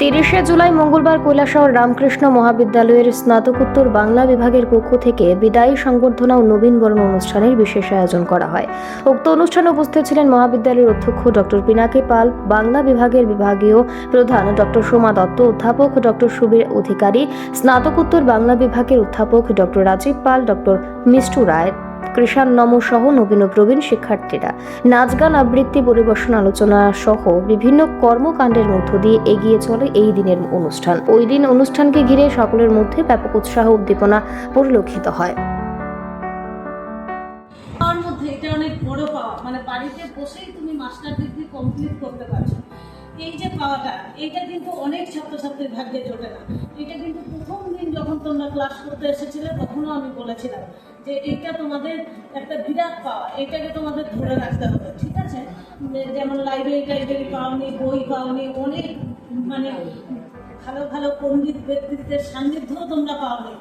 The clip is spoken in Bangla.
তিরিশে জুলাই মঙ্গলবার কৈলাসহর রামকৃষ্ণ মহাবিদ্যালয়ের স্নাতকোত্তর বাংলা বিভাগের পক্ষ থেকে বিদায়ী সংবর্ধনা ও নবীনবরণ অনুষ্ঠানের বিশেষ আয়োজন করা হয়। উক্ত অনুষ্ঠানে উপস্থিত ছিলেন মহাবিদ্যালয়ের অধ্যক্ষ ডক্টর পিনাকি পাল, বাংলা বিভাগের বিভাগীয় প্রধান ডক্টর সোমা দত্ত, অধ্যাপক ডক্টর সুবীর অধিকারী, স্নাতকোত্তর বাংলা বিভাগের অধ্যাপক ডক্টর রাজীব পাল ডক্টর মিষ্টু রায়। কৃষাণ নম সহ নবীন প্রবীণ শিক্ষার্থীরা। নাচ গান আবৃত্তি পরিবেশন আলোচনা সহ বিভিন্ন কর্মকাণ্ডের মধ্য দিয়ে এগিয়ে চলে এই দিনের অনুষ্ঠান। ওই দিন অনুষ্ঠানকে ঘিরে সকলের মধ্যে ব্যাপক উৎসাহ উদ্দীপনা পরিলক্ষিত হয়। মানে বাড়িতে বসেই তুমি মাস্টার ডিগ্রি কমপ্লিট করতে পারছ। এই যে পাওয়াটা এটা কিন্তু অনেক ছাত্রছাত্রীর ভাগ্যে জোটে না। এটা কিন্তু তোমরা ক্লাস করতে এসেছিলে, তখনও আমি বলেছিলাম যে এইটা তোমাদের একটা বিরাট পাওয়া এটাকে তোমাদের ধরে রাখতে হবে, ঠিক আছে? যেমন লাইব্রেরি টাইব্রেরি পাওনি, বই পাওনি, অনেক মানে ভালো ভালো পণ্ডিত ব্যক্তিত্বের সান্নিধ্যও তোমরা পাওনি।